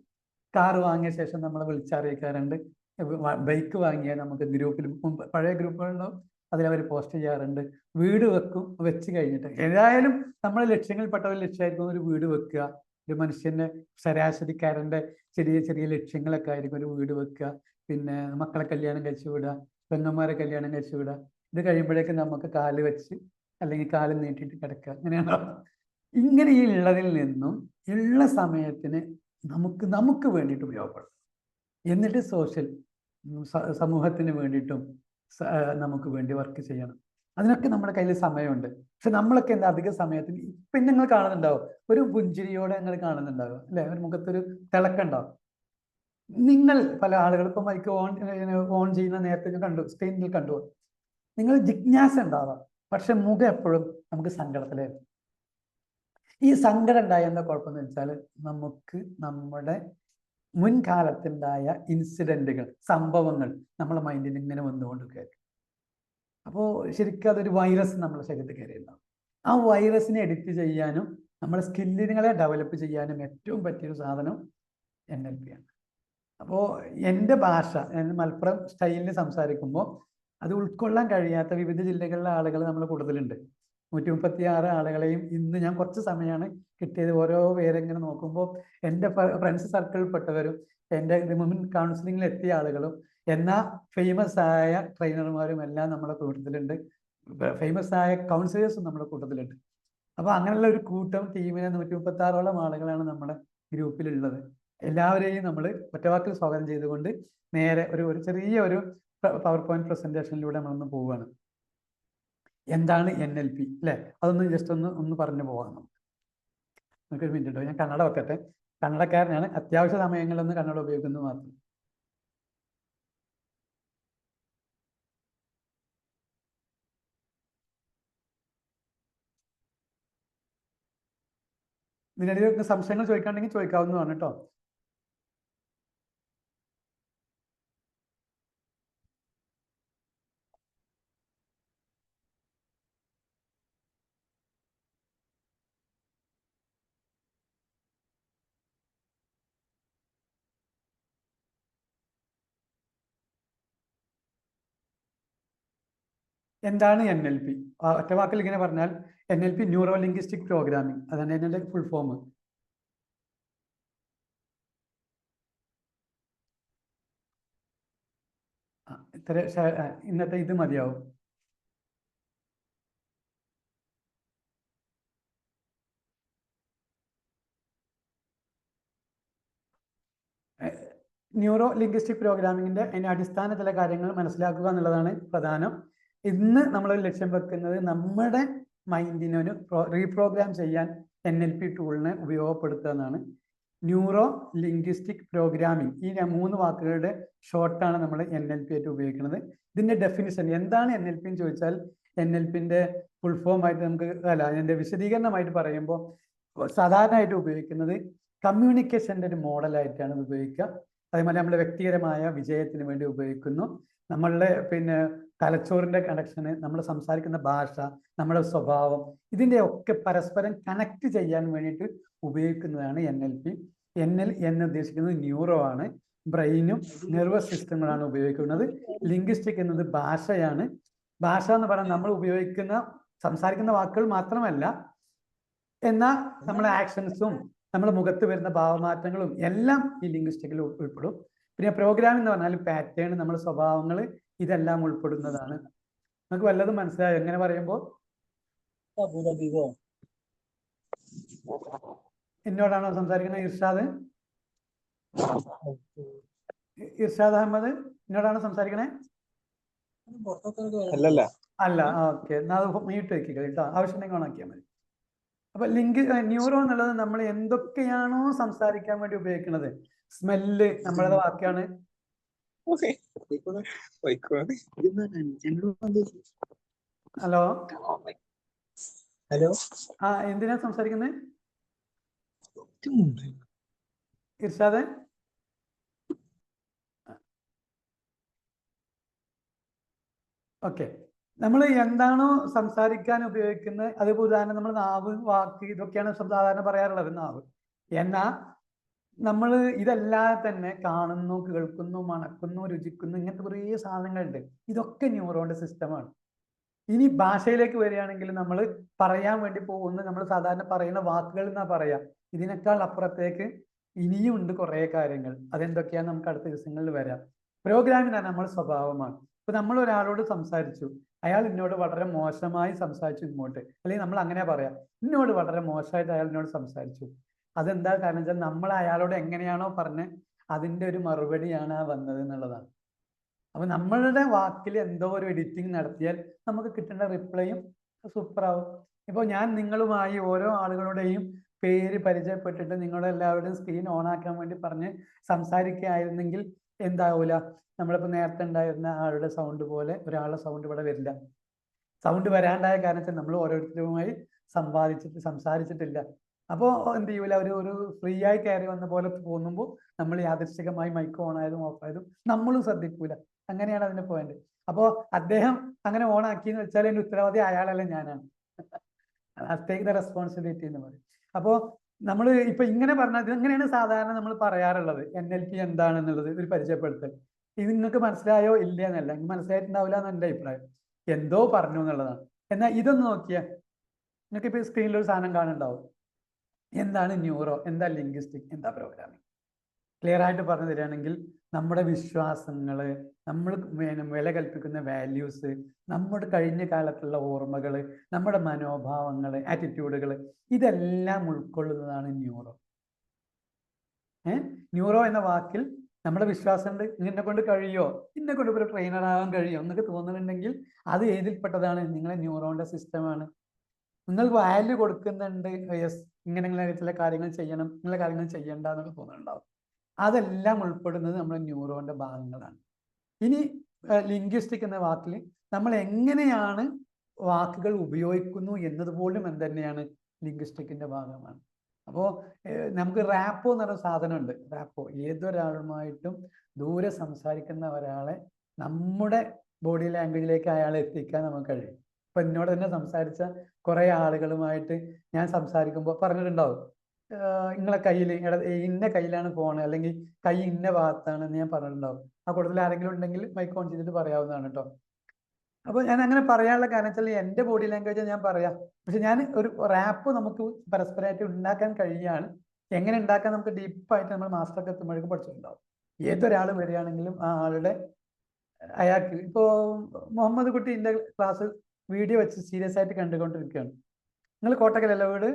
കാറ് വാങ്ങിയ ശേഷം നമ്മളെ വിളിച്ചറിയിക്കാറുണ്ട്. ബൈക്ക് വാങ്ങിയ നമുക്ക് ഗ്രൂപ്പിൽ പഴയ ഗ്രൂപ്പുകളുണ്ടാവും അതിൽ അവർ പോസ്റ്റ് ചെയ്യാറുണ്ട്. വീട് വെക്കും വെച്ച് കഴിഞ്ഞിട്ട്. ഏതായാലും നമ്മളെ ലക്ഷ്യങ്ങളിൽപ്പെട്ട ഒരു ലക്ഷ്യമായിരിക്കും ഒരു വീട് വെക്കുക. ഒരു മനുഷ്യന്റെ ശരാശരിക്കാരന്റെ ചെറിയ ചെറിയ ലക്ഷ്യങ്ങളൊക്കെ ആയിരിക്കും ഒരു വീട് വെക്കുക. പിന്നെ മക്കളെ കല്യാണം കഴിച്ചു വിടുക പെങ്ങന്മാരെ കല്യാണം കഴിച്ചു വിടുക. ഇത് കഴിയുമ്പോഴേക്കും നമുക്ക് കാൽ വെച്ച് അല്ലെങ്കിൽ കാൽ നീട്ടിയിട്ട് കിടക്കുക. അങ്ങനെയാണോ. ഇങ്ങനെ ഈ ഉള്ളതിൽ നിന്നും ഉള്ള സമയത്തിന് നമുക്ക് നമുക്ക് വേണ്ടിയിട്ട് ഉപയോഗപ്പെടും എന്നിട്ട് സോഷ്യൽ സമൂഹത്തിന് വേണ്ടിയിട്ടും നമുക്ക് വേണ്ടി വർക്ക് ചെയ്യണം. അതിനൊക്കെ നമ്മുടെ കയ്യിൽ സമയമുണ്ട്. പക്ഷെ നമ്മളൊക്കെ എന്താ അധിക സമയത്തിന് ഇപ്പം നിങ്ങൾ കാണുന്നുണ്ടാവും. ഒരു പുഞ്ചിരിയോടെ നിങ്ങൾ കാണുന്നുണ്ടാവും അല്ലെ? ഒരു മുഖത്തൊരു തിളക്കുണ്ടാവും നിങ്ങൾ പല ആളുകൾ ഇപ്പൊ മൈക്ക് ഓൺ ഓൺ ചെയ്യുന്ന നേരത്തെ കണ്ടു സ്ക്രീനിൽ കണ്ടു. നിങ്ങൾ ജിജ്ഞാസ ഉണ്ടാവാം. പക്ഷെ മുഖം എപ്പോഴും നമുക്ക് സങ്കടത്തിലായിരുന്നു ഈ സങ്കടം ഉണ്ടായ എന്താ കുഴപ്പമെന്ന് വെച്ചാൽ നമുക്ക് നമ്മുടെ മുൻകാലത്തുണ്ടായ ഇൻസിഡന്റുകൾ സംഭവങ്ങൾ നമ്മളെ മൈൻഡിൽ ഇങ്ങനെ വന്നുകൊണ്ട് കയറി അപ്പോൾ ശരിക്കും അതൊരു വൈറസ് നമ്മളെ ശരീരത്തിൽ കയറിയിട്ടുണ്ടാവും. ആ വൈറസിനെ എഡിറ്റ് ചെയ്യാനും നമ്മളെ സ്കില്ലുകളെ ഡെവലപ്പ് ചെയ്യാനും ഏറ്റവും പറ്റിയൊരു സാധനം എൻ എൽ പി ആണ്. അപ്പോൾ എന്റെ ഭാഷ മലപ്പുറം സ്റ്റൈലിൽ സംസാരിക്കുമ്പോൾ അത് ഉൾക്കൊള്ളാൻ കഴിയാത്ത വിവിധ ജില്ലകളിലെ ആളുകൾ നമ്മൾ കൂടുതലുണ്ട്. നൂറ്റി മുപ്പത്തി ആറ് ആളുകളെയും ഇന്ന് ഞാൻ കുറച്ച് സമയമാണ് കിട്ടിയത്. ഓരോ പേരെങ്ങനെ നോക്കുമ്പോൾ എന്റെ ഫ്രണ്ട്സ് സർക്കിളിൽപ്പെട്ടവരും എന്റെ വിമൻ കൗൺസിലിങ്ങിൽ എത്തിയ ആളുകളും എന്നാ ഫേമസ് ആയ ട്രെയിനർമാരും എല്ലാം നമ്മുടെ കൂട്ടത്തിലുണ്ട്. ഫേമസ് ആയ കൗൺസിലേഴ്സും നമ്മുടെ കൂട്ടത്തിലുണ്ട്. അപ്പോൾ അങ്ങനെയുള്ള ഒരു കൂട്ടം ടീമിനെ നൂറ്റി മുപ്പത്തി ആറോളം ആളുകളാണ് നമ്മുടെ ഗ്രൂപ്പിലുള്ളത് എല്ലാവരെയും നമ്മൾ ഒറ്റവാക്കിൽ സ്വാഗതം ചെയ്തുകൊണ്ട് നേരെ ഒരു ഒരു ചെറിയ ഒരു പവർ പോയിന്റ് പ്രസന്റേഷനിലൂടെ നമ്മളൊന്ന് പോവുകയാണ് എന്താണ് എൻ എൽ പി അല്ലെ? അതൊന്ന് ജസ്റ്റ് ഒന്ന് ഒന്ന് പറഞ്ഞു പോകാം നമുക്ക്. നമുക്കൊരു മിനിറ്റ് ഉണ്ടോ? ഞാൻ കന്നഡ വെക്കട്ടെ. കന്നഡക്കാരനാണ്. അത്യാവശ്യ സമയങ്ങളിലൊന്ന് കന്നഡ ഉപയോഗിക്കുന്നത് മാത്രം. ഇതിനിടയിൽ സംശയങ്ങൾ ചോദിക്കാണ്ടെങ്കിൽ ചോദിക്കാവുന്നതാണ് കേട്ടോ. എന്താണ് എൻ എൽ പി ഒറ്റ വാക്കിൽ ഇങ്ങനെ പറഞ്ഞാൽ N L P neuro linguistic programming അതാണ് എൻ എൽ ഫുൾ ഫോം ഇത്ര ഇന്നത്തെ ഇത് മതിയാവും. ന്യൂറോ ലിംഗ്വിസ്റ്റിക് പ്രോഗ്രാമിങ്ങിന്റെ അതിന്റെ അടിസ്ഥാന ചില കാര്യങ്ങൾ മനസ്സിലാക്കുക എന്നുള്ളതാണ് പ്രധാനം. ഇന്ന് നമ്മൾ ലക്ഷ്യം വെക്കുന്നത് നമ്മുടെ മൈൻഡിനെ ഒരു റീപ്രോഗ്രാം ചെയ്യാൻ എൻ എൽ പി ടൂളിനെ ഉപയോഗപ്പെടുത്തുക എന്നാണ്. ന്യൂറോ ലിംഗ്വിസ്റ്റിക് പ്രോഗ്രാമിംഗ് ഈ മൂന്ന് വാക്കുകളുടെ ഷോർട്ടാണ് നമ്മൾ എൻ എൽ പി ആയിട്ട് ഉപയോഗിക്കുന്നത്. ഇതിന്റെ ഡെഫിനിഷൻ എന്താണ് എൻ എൽ പി എന്ന് ചോദിച്ചാൽ എൻ എൽ പിന്റെ ഫുൾ ഫോം ആയിട്ട് നമുക്ക് അല്ല അതിന്റെ വിശദീകരണമായിട്ട് പറയുമ്പോൾ സാധാരണയായിട്ട് ഉപയോഗിക്കുന്നത് കമ്മ്യൂണിക്കേഷന്റെ ഒരു മോഡലായിട്ടാണ് ഉപയോഗിക്കുക. അതേപോലെ നമ്മുടെ വ്യക്തിപരമായ വിജയത്തിന് വേണ്ടി ഉപയോഗിക്കുന്നു. നമ്മളുടെ പിന്നെ തലച്ചോറിന്റെ കണക്ഷന് നമ്മൾ സംസാരിക്കുന്ന ഭാഷ നമ്മുടെ സ്വഭാവം ഇതിന്റെ ഒക്കെ പരസ്പരം കണക്ട് ചെയ്യാൻ വേണ്ടിയിട്ട് ഉപയോഗിക്കുന്നതാണ് N L P N L എന്ന് ഉദ്ദേശിക്കുന്നത് ന്യൂറോ ആണ്. ബ്രെയിനും നെർവസ് സിസ്റ്റങ്ങളാണ് ഉപയോഗിക്കുന്നത്. ലിംഗ്വിസ്റ്റിക് എന്നത് ഭാഷയാണ്. ഭാഷ എന്ന് പറഞ്ഞാൽ നമ്മൾ ഉപയോഗിക്കുന്ന സംസാരിക്കുന്ന വാക്കുകൾ മാത്രമല്ല എന്നാൽ നമ്മുടെ ആക്ഷൻസും നമ്മുടെ മുഖത്ത് വരുന്ന ഭാവമാറ്റങ്ങളും എല്ലാം ഈ ലിംഗ്വിസ്റ്റിക്കിൽ ഉൾപ്പെടും. പിന്നെ പ്രോഗ്രാം എന്ന് പറഞ്ഞാൽ പാറ്റേൺ നമ്മുടെ സ്വഭാവങ്ങൾ ഇതെല്ലാം ഉൾപ്പെടുന്നതാണ്. നമുക്ക് വല്ലതും മനസ്സിലായോ? എങ്ങനെ പറയുമ്പോൾ എന്നോടാണോ സംസാരിക്കുന്നത് ഇർഷാദ്? ഇർഷാദ് അഹമ്മദ് എന്നോടാണോ സംസാരിക്കണേ? അല്ലല്ല. അല്ല ഓക്കെ. എന്നാ അത് മ്യൂട്ട് വെക്കുക കേട്ടോ. ആവശ്യമുണ്ടെങ്കിൽ ഓണാക്കിയാൽ മതി. അപ്പൊ ലിങ്ക് ന്യൂറോ എന്നുള്ളത് നമ്മൾ എന്തൊക്കെയാണോ സംസാരിക്കാൻ വേണ്ടി ഉപയോഗിക്കുന്നത്? സ്മെല്ല് നമ്മളത് വാക്കാണ് ഹലോ ഹലോ ആ എന്തിനാ സംസാരിക്കുന്നത് ഇർഷാദ്? ഓക്കെ നമ്മൾ എന്താണോ സംസാരിക്കാൻ ഉപയോഗിക്കുന്നത് അതുപോലെ തന്നെ നമ്മൾ നാവ് വാക്ക് ഇതൊക്കെയാണ് സാധാരണ പറയാറുള്ളത് നാവ്. എന്നാ നമ്മൾ ഇതല്ലാതെ തന്നെ കാണുന്നു കേൾക്കുന്നു മണക്കുന്നു രുചിക്കുന്നു ഇങ്ങനത്തെ കുറേ സാധനങ്ങളുണ്ട്. ഇതൊക്കെ ന്യൂറോണിന്റെ സിസ്റ്റമാണ്. ഇനി ഭാഷയിലേക്ക് വരികയാണെങ്കിൽ നമ്മൾ പറയാൻ വേണ്ടി പോകുന്ന നമ്മൾ സാധാരണ പറയുന്ന വാക്കുകൾ എന്നാ പറയാം? ഇതിനേക്കാൾ അപ്പുറത്തേക്ക് ഇനിയും ഉണ്ട് കുറേ കാര്യങ്ങൾ. അതെന്തൊക്കെയാണ് നമുക്ക് അടുത്ത ദിവസങ്ങളിൽ വരാം. പ്രോഗ്രാമിംഗ് നമ്മൾ സ്വഭാവമാണ്. ഇപ്പൊ നമ്മൾ ഒരാളോട് സംസാരിച്ചു. അയാൾ എന്നോട് വളരെ മോശമായി സംസാരിച്ചു ഇങ്ങോട്ട്. അല്ലെങ്കിൽ നമ്മൾ അങ്ങനെ പറയാം? എന്നോട് വളരെ മോശമായിട്ട് അയാൾ എന്നോട് സംസാരിച്ചു. അതെന്താ കാരണം വെച്ചാൽ നമ്മൾ അയാളോട് എങ്ങനെയാണോ പറഞ്ഞ് അതിന്റെ ഒരു മറുപടിയാണ് ആ വന്നത് എന്നുള്ളതാണ്. അപ്പൊ നമ്മളുടെ വാക്കിൽ എന്തോ ഒരു എഡിറ്റിംഗ് നടത്തിയാൽ നമുക്ക് കിട്ടേണ്ട റിപ്ലൈയും സൂപ്പറാവും. ഇപ്പോൾ ഞാൻ നിങ്ങളുമായി ഓരോ ആളുകളുടെയും പേര് പരിചയപ്പെട്ടിട്ട് നിങ്ങളുടെ എല്ലാവരുടെയും സ്ക്രീൻ ഓൺ ആക്കാൻ വേണ്ടി പറഞ്ഞ് സംസാരിക്കുകയായിരുന്നെങ്കിൽ എന്താവൂല? നമ്മളിപ്പോൾ നേരത്തെ ഉണ്ടായിരുന്ന ആളുടെ സൗണ്ട് പോലെ ഒരാളുടെ സൗണ്ട് ഇവിടെ വരില്ല. സൗണ്ട് വരാണ്ടായ കാരണത്തിൽ നമ്മൾ ഓരോരുത്തരുമായി സംവാദിച്ചിട്ട് സംസാരിച്ചിട്ടില്ല. അപ്പോൾ എന്ത് ചെയ്യൂല ഒരു ഒരു ഫ്രീ ആയി കയറി വന്ന പോലെ തോന്നുമ്പോൾ നമ്മൾ യാദൃശ്ചികമായി മൈക്ക് ഓൺ ആയതും ഓഫ് ആയതും നമ്മളും ശ്രദ്ധിക്കൂല. അങ്ങനെയാണ് അതിന്റെ പോയിന്റ് അപ്പോൾ അദ്ദേഹം അങ്ങനെ ഓൺ ആക്കിയെന്ന് വെച്ചാൽ എന്റെ ഉത്തരവാദി അയാളല്ല ഞാനാണ്. അത്തേക്ക് ദ റെസ്പോൺസിബിലിറ്റി എന്ന് പറയും. അപ്പോൾ നമ്മൾ ഇപ്പൊ ഇങ്ങനെ പറഞ്ഞാൽ ഇങ്ങനെയാണ് സാധാരണ നമ്മൾ പറയാറുള്ളത്. എൻ എൽ പി എന്താണെന്നുള്ളത് ഒരു പരിചയപ്പെടുത്തൽ. ഇത് നിങ്ങൾക്ക് മനസ്സിലായോ ഇല്ല എന്നല്ല. നിങ്ങൾക്ക് മനസ്സിലായിട്ടുണ്ടാവില്ല എന്ന് എന്റെ അഭിപ്രായം. എന്തോ പറഞ്ഞു എന്നുള്ളതാണ്. എന്നാൽ ഇതൊന്ന് നോക്കിയാൽ നിങ്ങൾക്ക് ഇപ്പൊ സ്ക്രീനിൽ ഒരു സാധനം കാണുന്നുണ്ടാവും. എന്താണ് ന്യൂറോ? എന്താ ലിംഗ്വിസ്റ്റിക്? എന്താ പ്രോഗ്രാമിംഗ്? ക്ലിയർ ആയിട്ട് പറഞ്ഞു തരികയാണെങ്കിൽ നമ്മുടെ വിശ്വാസങ്ങൾ നമ്മൾ വില കൽപ്പിക്കുന്ന വാല്യൂസ് നമ്മുടെ കഴിഞ്ഞ കാലത്തുള്ള ഓർമ്മകൾ നമ്മുടെ മനോഭാവങ്ങൾ ആറ്റിറ്റ്യൂഡുകൾ ഇതെല്ലാം ഉൾക്കൊള്ളുന്നതാണ് ന്യൂറോ. ഏഹ് ന്യൂറോ എന്ന വാക്കിൽ നമ്മുടെ വിശ്വാസമുണ്ട്. നിന്നെ കൊണ്ട് കഴിയോ? ഇന്നെ കൊണ്ട് ഒരു ട്രെയിനർ ആവാൻ കഴിയോ? എന്നൊക്കെ തോന്നുന്നുണ്ടെങ്കിൽ അത് ഏതിൽപ്പെട്ടതാണ്? നിങ്ങളെ ന്യൂറോന്റെ സിസ്റ്റമാണ് നിങ്ങൾ വാല്യൂ കൊടുക്കുന്നുണ്ട്. യെസ് ഇങ്ങനെ ഇങ്ങനെ ചില കാര്യങ്ങൾ ചെയ്യണം ഇങ്ങനെ കാര്യങ്ങൾ ചെയ്യണ്ട എന്നൊക്കെ തോന്നുന്നുണ്ടാവും. അതെല്ലാം ഉൾപ്പെടുന്നത് നമ്മുടെ ന്യൂറോന്റെ ഭാഗങ്ങളാണ്. ഇനി ലിംഗ്വിസ്റ്റിക് എന്ന വാക്കിൽ നമ്മൾ എങ്ങനെയാണ് വാക്കുകൾ ഉപയോഗിക്കുന്നു എന്നതുപോലും എന്ത് തന്നെയാണ് ലിംഗ്വിസ്റ്റിക്കിന്റെ ഭാഗമാണ്. അപ്പോൾ നമുക്ക് റാപ്പോ എന്ന് പറയുന്ന സാധനമുണ്ട്. റാപ്പോ ഏതൊരാളുമായിട്ടും ദൂരെ സംസാരിക്കുന്ന ഒരാളെ നമ്മുടെ ബോഡി ലാംഗ്വേജിലേക്ക് അയാളെ എത്തിക്കാൻ നമുക്ക് കഴിയും. ഇപ്പൊ എന്നോട് തന്നെ സംസാരിച്ച കുറെ ആളുകളുമായിട്ട് ഞാൻ സംസാരിക്കുമ്പോൾ പറഞ്ഞിട്ടുണ്ടാവും നിങ്ങളെ കയ്യിൽ ഇന്ന കയ്യിലാണ് ഫോൺ അല്ലെങ്കിൽ കൈ ഇന്ന ഭാഗത്താണ് എന്ന് ഞാൻ പറഞ്ഞിട്ടുണ്ടാവും. ആ കൂട്ടത്തിൽ ആരെങ്കിലും ഉണ്ടെങ്കിൽ മൈക്ക് ഓൺ ചെയ്തിട്ട് പറയാവുന്നതാണ് കേട്ടോ അപ്പോൾ ഞാൻ അങ്ങനെ പറയാനുള്ള കാരണം വെച്ചാൽ എന്റെ ബോഡി ലാംഗ്വേജ് ഞാൻ പറയാം. പക്ഷെ ഞാൻ ഒരു റാപ്പ് നമുക്ക് പരസ്പരമായിട്ട് ഉണ്ടാക്കാൻ കഴിയുകയാണ് എങ്ങനെ ഉണ്ടാക്കാൻ നമുക്ക് ഡീപ്പായിട്ട് നമ്മൾ മാസ്റ്റർ ഒക്കെ എത്തുമ്പോഴേക്കും പഠിച്ചിട്ടുണ്ടാവും. ഏതൊരാൾ വരികയാണെങ്കിലും ആ ആളുടെ അയാൾക്ക് ഇപ്പോ മുഹമ്മദ് കുട്ടി കുട്ടിന്റെ ക്ലാസ് വീഡിയോ വെച്ച് സീരിയസ് ആയിട്ട് കണ്ടുകൊണ്ടിരിക്കുകയാണ്. നിങ്ങൾ കോട്ടക്കലല്ല വീട്?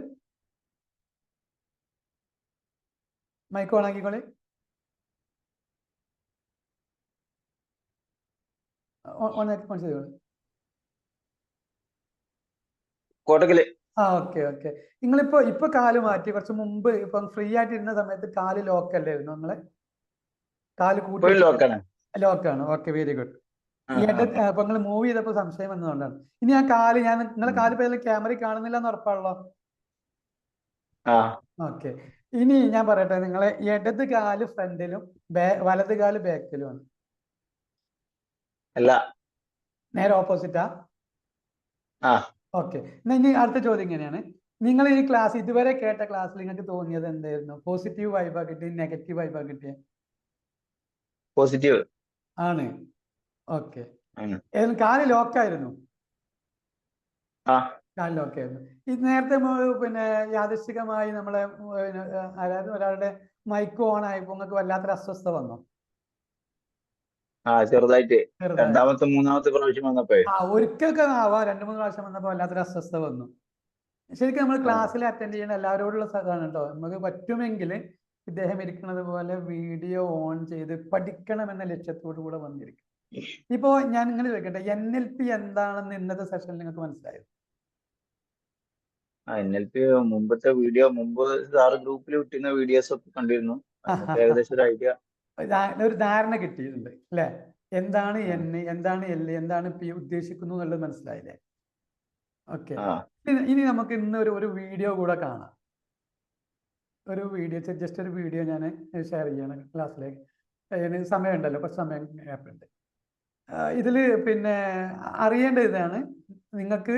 മൈക്ക് ഓണാക്കിക്കോളി ഓൺ ചെയ്തോളൂ. കോട്ടക്കൽ. ആ ഓക്കെ ഓക്കെ നിങ്ങളിപ്പോ ഇപ്പൊ കാൽ മാറ്റി കുറച്ച് മുമ്പ് ഇപ്പൊ ഫ്രീ ആയിട്ട് ഇരുന്ന സമയത്ത് കാൽ ലോക്കല്ലായിരുന്നു നിങ്ങളെ? കാൽ കൂട്ടി ലോക്കാണ് ഓക്കെ വെരി ഗുഡ് അപ്പൊ നിങ്ങൾ മൂവ് ചെയ്തപ്പോ സംശയം വന്നതുകൊണ്ടാണ്. ഇനി ആ കാൽ ഞാൻ നിങ്ങളെ കാൽ പേരിൽ ക്യാമറ കാണുന്നില്ല എന്ന് ഉറപ്പാണല്ലോ? ഓക്കെ ഇനി ഞാൻ പറയട്ടെ നിങ്ങളെ ഇടത് കാൽ ഫ്രണ്ടിലും വലത് കാൽ ബാക്കിലുമാണ് അല്ല. നേരെ ഓപ്പോസിറ്റാ ഓക്കെ എന്നാ ഇനി അടുത്ത ചോദ്യം ഇങ്ങനെയാണ്. നിങ്ങൾ ഈ ക്ലാസ് ഇതുവരെ കേട്ട ക്ലാസ്സിൽ നിങ്ങൾക്ക് തോന്നിയത് എന്തായിരുന്നു? പോസിറ്റീവ് വൈബാ കിട്ടിയ? നെഗറ്റീവ് വൈബാ കിട്ടിയ? പോസിറ്റീവ് ആണ്. ഓക്കെ. കാൽ ലോക്കായിരുന്നു. കാൽ ലോക്കായിരുന്നു. ഇത് നേരത്തെ പിന്നെ യാദൃശികമായി നമ്മളെ അതായത് ഒരാളുടെ മൈക്ക് ഓൺ ആയപ്പോ നിങ്ങൾക്ക് വല്ലാത്തൊരു അസ്വസ്ഥത വന്നു. ആ ചെറുതായിട്ട്. രണ്ടാമത്തെ മൂന്നാമത്തെ പ്രാവശ്യം വന്നപ്പോ. ആ ഒരിക്കലൊക്കെ ആവാം. രണ്ടു മൂന്ന് പ്രാവശ്യം വന്നപ്പോ വല്ലാത്തൊരു അസ്വസ്ഥത വന്നു. ശരിക്കും നമ്മൾ ക്ലാസ്സിൽ അറ്റൻഡ് ചെയ്യുന്ന എല്ലാവരോടുള്ള സഹകരണം കേട്ടോ നമുക്ക് പറ്റുമെങ്കിൽ ഇദ്ദേഹം ഇരിക്കുന്നത് പോലെ വീഡിയോ ഓൺ ചെയ്ത് പഠിക്കണം എന്ന ലക്ഷ്യത്തോടു കൂടെ വന്നിരിക്കും. ഇപ്പോ ഞാൻ ഇങ്ങനെ ചോദിക്കട്ടെ എൻ എൽ പി എന്താണെന്ന് ഇന്നത്തെ സെഷനിൽ നിങ്ങൾക്ക് മനസ്സിലായോ? ആ എൻ എൽ പി മുമ്പത്തെ വീഡിയോ മുമ്പ് സാറ് ഗ്രൂപ്പിൽ വിട്ടിരുന്ന വീഡിയോസ് ഒക്കെ കണ്ടിരുന്നു. ഏകദേശം ഒരു ഐഡിയ ഒരു ധാരണ കിട്ടിയിട്ടുണ്ട് അല്ലെ? എന്താണ് എൻ എന്താണ് എൽ എന്താണ് പി ഉദ്ദേശിക്കുന്നു എന്നുള്ളത് മനസ്സിലായില്ലേ? ഓക്കെ ഇനി നമുക്ക് ഇന്ന് ഒരു ഒരു വീഡിയോ കൂടെ കാണാം. ഒരു വീഡിയോ ജസ്റ്റ് ഒരു വീഡിയോ ഞാൻ ഷെയർ ചെയ്യണം ക്ലാസ്സിലേക്ക് സമയമുണ്ടല്ലോ കുറച്ച് സമയം ഗ്യാപ്പ് ഉണ്ട് ഇതിൽ പിന്നെ അറിയേണ്ട ഇതാണ് നിങ്ങൾക്ക്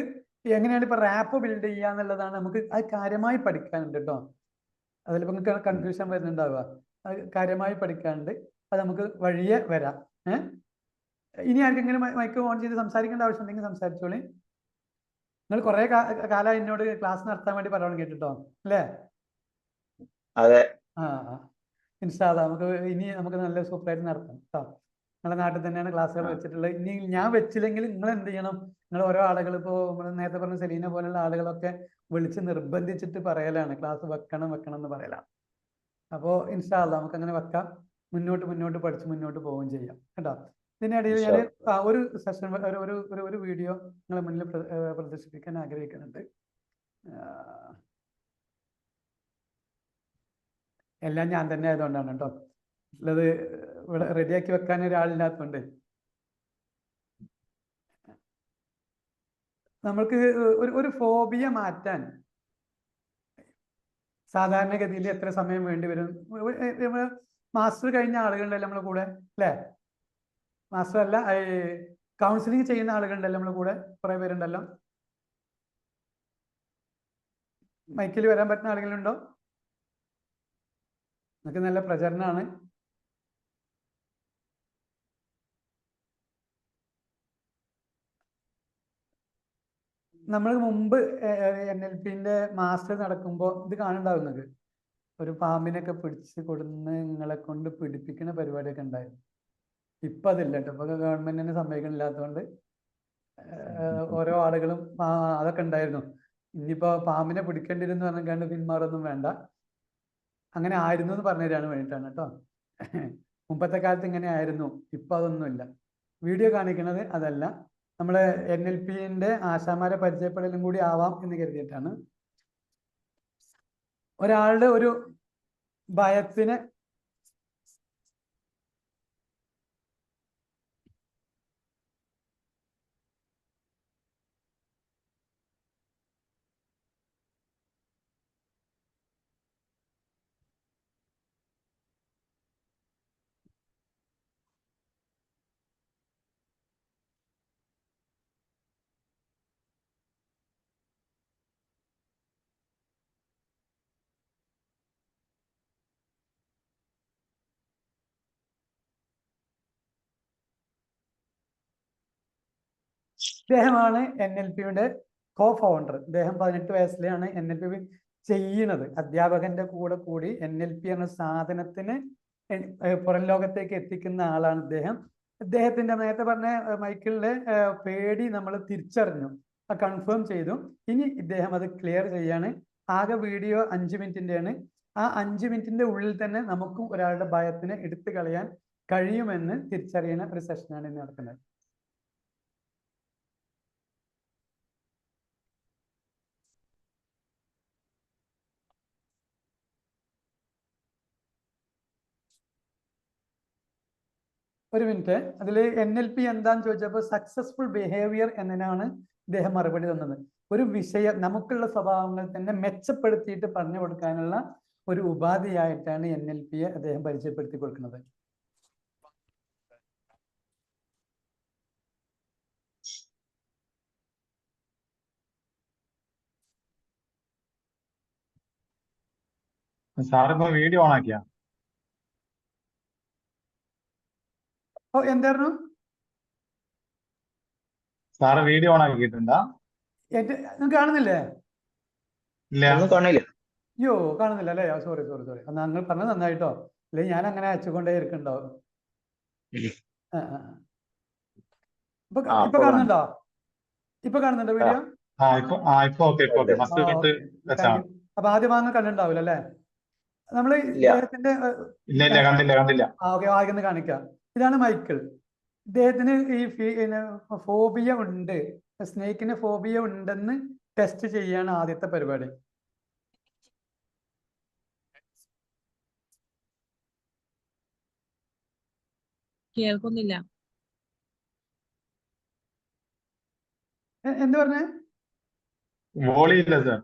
എങ്ങനെയാണ് ഇപ്പൊ റാപ്പ് ബിൽഡ് ചെയ്യുക എന്നുള്ളതാണ് നമുക്ക് അത് കാര്യമായി പഠിക്കാനുണ്ട് കേട്ടോ അതിലിപ്പോൾ നിങ്ങൾക്ക് കൺഫ്യൂഷൻ വരുന്നുണ്ടാവുക. അത് കാര്യമായി പഠിക്കാനുണ്ട്. അത് നമുക്ക് വഴിയെ വരാം. ഏഹ് ഇനി ആർക്കെങ്കിലും മൈക്ക് ഓൺ ചെയ്ത് സംസാരിക്കേണ്ട ആവശ്യം ഉണ്ടെങ്കിൽ സംസാരിച്ചോളി. നിങ്ങൾ കുറെ കാലം എന്നോട് ക്ലാസ് നടത്താൻ വേണ്ടി പറയണം കേട്ടോ അല്ലേ? അതെ. ആ ഇൻസ്റ്റാ നമുക്ക് ഇനി നമുക്ക് നല്ല സൂപ്പറായിട്ട് നടത്താം കേട്ടോ നിങ്ങളുടെ നാട്ടിൽ തന്നെയാണ് ക്ലാസ്സുകൾ. വെച്ചിട്ടുള്ളത്. ഇനി ഞാൻ വെച്ചില്ലെങ്കിൽ നിങ്ങൾ എന്ത് ചെയ്യണം? നിങ്ങൾ ഓരോ ആളുകൾ ഇപ്പോൾ നമ്മൾ നേരത്തെ പറഞ്ഞ സെലീന പോലുള്ള ആളുകളൊക്കെ വിളിച്ച് നിർബന്ധിച്ചിട്ട് പറയലാണ്. ക്ലാസ് വെക്കണം വെക്കണം എന്ന് പറയലാണ്. അപ്പോൾ ഇൻഷാല്ല നമുക്ക് അങ്ങനെ വെക്കാം. മുന്നോട്ട് മുന്നോട്ട് പഠിച്ച് മുന്നോട്ട് പോവുകയും ചെയ്യാം. കേട്ടോ? ഇതിനിടയിൽ ഞാൻ ആ ഒരു സെഷൻ ഒരു ഒരു ഒരു വീഡിയോ നിങ്ങളെ മുന്നിൽ പ്രദർശിപ്പിക്കാൻ ആഗ്രഹിക്കുന്നുണ്ട്. എല്ലാം ഞാൻ തന്നെ ആയതുകൊണ്ടാണ് കേട്ടോ. ഉള്ളത് ഇവിടെ റെഡിയാക്കി വെക്കാൻ ഒരാളില്ലാത്തതുകൊണ്ട് നമ്മൾക്ക് ഒരു ഒരു ഫോബിയ മാറ്റാൻ സാധാരണഗതിയിൽ എത്ര സമയം വേണ്ടി വരും? മാസ്റ്റർ കഴിഞ്ഞ ആളുകളുണ്ടല്ലോ നമ്മളെ കൂടെ അല്ലേ? മാസ്റ്റർ അല്ല കൗൺസിലിംഗ് ചെയ്യുന്ന ആളുകളുണ്ടല്ലോ നമ്മളെ കൂടെ കുറെ പേരുണ്ടല്ലോ. മൈക്കിൽ വരാൻ പറ്റുന്ന ആളുകളുണ്ടോ? നിങ്ങൾക്ക് നല്ല പ്രചരണമാണ്. നമ്മൾ മുമ്പ് എൻ എൽ പിന്റെ മാസ്റ്റർ നടക്കുമ്പോൾ ഇത് നിങ്ങൾക്ക് ഒരു പാമ്പിനൊക്കെ പിടിച്ച് കൊടുന്ന് നിങ്ങളെ കൊണ്ട് പിടിപ്പിക്കുന്ന പരിപാടിയൊക്കെ ഉണ്ടായിരുന്നു. ഇപ്പൊ അതില്ല കേട്ടോ. ഇപ്പൊ ഗവൺമെന്റ് തന്നെ സമ്മതിക്കണില്ലാത്തതുകൊണ്ട് ഓരോ ആളുകളും അതൊക്കെ ഉണ്ടായിരുന്നു. ഇനിയിപ്പോ പാമ്പിനെ പിടിക്കേണ്ടിരുന്നു പറഞ്ഞാണ്ട് പിന്മാറൊന്നും വേണ്ട. അങ്ങനെ ആയിരുന്നു എന്ന് പറഞ്ഞു തരാണ് വേണ്ടിയിട്ടാണ് കേട്ടോ. മുമ്പത്തെ കാലത്ത് ഇങ്ങനെ ആയിരുന്നു. ഇപ്പൊ അതൊന്നുമില്ല. വീഡിയോ കാണിക്കുന്നത് അതല്ല. നമ്മളെ എൻ എൽ പിന്റെ ആശാമാരെ പരിചയപ്പെടലും കൂടി ആവാം എന്ന് കരുതിയിട്ടാണ്. ഒരാളുടെ ഒരു ഭയത്തിന് ഇദ്ദേഹമാണ് എൻ എൽ പിയുടെ കോ ഫൗണ്ടർ ഇദ്ദേഹം പതിനെട്ട് വയസ്സിലാണ് എൻ എൽ പി ചെയ്യുന്നത്. അധ്യാപകന്റെ കൂടെ കൂടി എൻ എൽ പി എന്ന സാധനത്തിന് പുറം ലോകത്തേക്ക് എത്തിക്കുന്ന ആളാണ് ഇദ്ദേഹം. ഇദ്ദേഹത്തിന്റെ നേരത്തെ പറഞ്ഞ മൈക്കിളിന്റെ പേടി നമ്മൾ തിരിച്ചറിഞ്ഞു. കൺഫേം ചെയ്തു. ഇനി ഇദ്ദേഹം അത് ക്ലിയർ ചെയ്യാണ്. ആകെ വീഡിയോ അഞ്ച് മിനിറ്റിന്റെയാണ്. ആ അഞ്ച് മിനിറ്റിന്റെ ഉള്ളിൽ തന്നെ നമുക്കും ഒരാളുടെ ഭയത്തിനെ എടുത്തു കളയാൻ കഴിയുമെന്ന് തിരിച്ചറിയുന്ന ഒരു സെഷനാണ് ഇന്ന് നടക്കുന്നത്. ഒരു മിനിറ്റ്. അതിൽ എൻ എൽ പി എന്താന്ന് ചോദിച്ചപ്പോൾ സക്സസ്ഫുൾ ബിഹേവിയർ എന്നതിനാണ് ഇദ്ദേഹം മറുപടി തന്നത്. ഒരു വിഷയം നമുക്കുള്ള സ്വഭാവങ്ങൾ തന്നെ മെച്ചപ്പെടുത്തിയിട്ട് പറഞ്ഞു കൊടുക്കാനുള്ള ഒരു ഉപാധിയായിട്ടാണ് എൻ എൽ പിയെ അദ്ദേഹം പരിചയപ്പെടുത്തി കൊടുക്കുന്നത്. സാറിപ്പോ വീഡിയോ ഓൺ ആക്കിയാ? ഓ എന്തായിരുന്നു? സാറ് വീഡിയോ ഓൺ ആക്കിയിട്ടുണ്ടാ? നിങ്ങൾക്ക് കാണുന്നില്ലേ? അയ്യോ കാണുന്നില്ല അല്ലേ? സോറി സോറി സോറി നിങ്ങൾ പറഞ്ഞത് നന്നായിട്ടോ? അല്ലെ ഞാൻ അങ്ങനെ അയച്ചുകൊണ്ടേ ഇരിക്കുന്നുണ്ടാവും ആ, ആ, ആ. ഇപ്പൊ കാണുന്നുണ്ടോ? ഇപ്പൊ കാണുന്നുണ്ടോ വീഡിയോ? ആ ഇപ്പൊ ആ ഇപ്പൊ ഓക്കെ ഇപ്പൊ ഓക്കെ. ഫസ്റ്റ് ആ, തൊട്ട് okay. വെച്ചാണ് Thank അപ്പൊ ആദ്യം വാങ്ങ കണ്ടിട്ടുണ്ടാവില്ല അല്ലേ? നമ്മൾ ഇല്ല. ഇല്ല ഇല്ല കണ്ടില്ല കണ്ടില്ല. ആ ഓക്കെ ആദ്യം കാണിക്കാം. ഇതാണ് മൈക്കിൾ. ഇദ്ദേഹത്തിന് ഈ ഫോബിയ ഉണ്ട്. സ്നേക്കിന് ഫോബിയ ഉണ്ടെന്ന് ടെസ്റ്റ് ചെയ്യാണ് ആദ്യത്തെ പരിപാടി. കേൾക്കുന്നില്ല. എന്ത് പറഞ്ഞേ? വോളിയില്ല സാർ.